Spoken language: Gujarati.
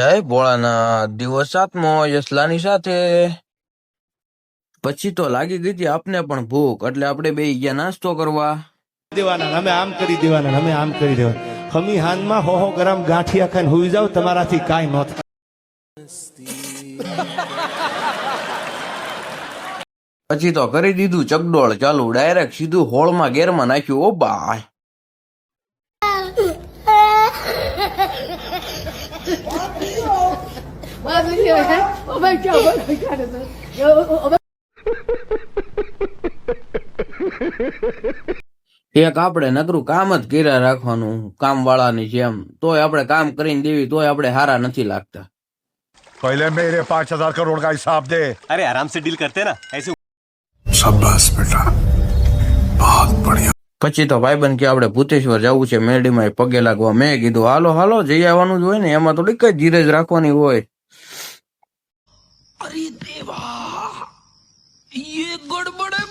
જય ભોળાનાથ દિવસ સાતમો યસલાની સાથે. પછી તો લાગી ગઈ હતી આપને પણ ભૂખ એટલે આપણે બે ગયા નાસ્તો કરવા. દેવાના અમે આમ કરી દેવાના અમે આમ કરી દેવાના. ખમી હાનમાં હો હો ગ્રામ ગાંઠિયા ખાઈને હુઈ જાવ તમારાથી કાંઈ ન થાય. પછી તો કરી દીધું ચકડોળ ચાલુ ડાયરેક્ટ સીધું હોળમાં ગેરમાં નાખ્યું. ઓ બાય. Mas એક આપણે નકરું કામ જ કર્યા રાખવાનું કામ વાળાની જેમ. તોય આપણે કામ કરીને દેવી તોય આપણે હારા નથી લાગતા. પહેલે મેરે પાંચ હજાર કરોડ કા હિસાબ દે. અરે આરામ સે ડીલ કરતે ના. ऐसे શાબાશ બેટા. પછી તો ભાઈ ભાઈબંધ કે આપણે ભૂતેશ્વર જવું છે, મેરડીમાં પગે લાગવા. મેં કીધું, હાલો હાલો, જઈ આવવાનું જ હોય ને, એમાં થોડીક જ ધીરજ રાખવાની હોય. અરે દેવા ગડબડે